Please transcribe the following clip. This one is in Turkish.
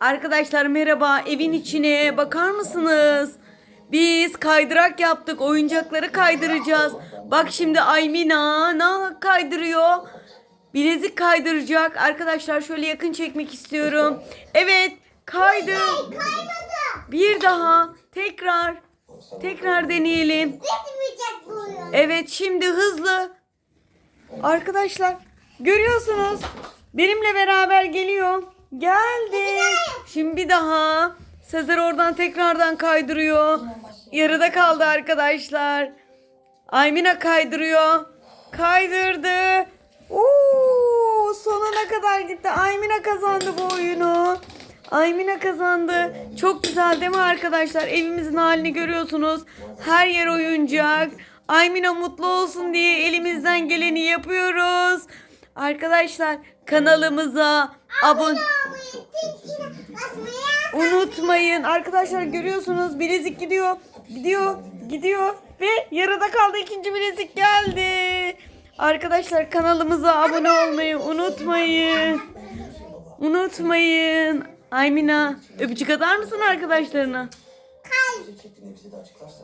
Arkadaşlar merhaba. Evin içine bakar mısınız? Biz kaydırak yaptık. Oyuncakları kaydıracağız. Bak şimdi Aymina ne kaydırıyor? Bilezik kaydıracak. Arkadaşlar şöyle yakın çekmek istiyorum. Evet kaydı. Bir daha tekrar tekrar deneyelim. Evet şimdi hızlı. Arkadaşlar görüyorsunuz. Benimle beraber geliyor. Geldi. Şimdi bir daha. Sezer oradan tekrardan kaydırıyor. Yarıda kaldı arkadaşlar. Aymina kaydırıyor. Kaydırdı. Oo, sonuna kadar gitti. Aymina kazandı bu oyunu. Aymina kazandı. Çok güzel değil mi arkadaşlar? Evimizin halini görüyorsunuz. Her yer oyuncak. Aymina mutlu olsun diye elimizden geleni yapıyoruz. Arkadaşlar kanalımıza abone unutmayın. Arkadaşlar görüyorsunuz bilezik gidiyor. Gidiyor. Gidiyor. Ve yarıda kaldı ikinci bilezik geldi. Arkadaşlar kanalımıza abone olmayı unutmayın. Unutmayın. Aymina öpücük atar mısın arkadaşlarına? kay.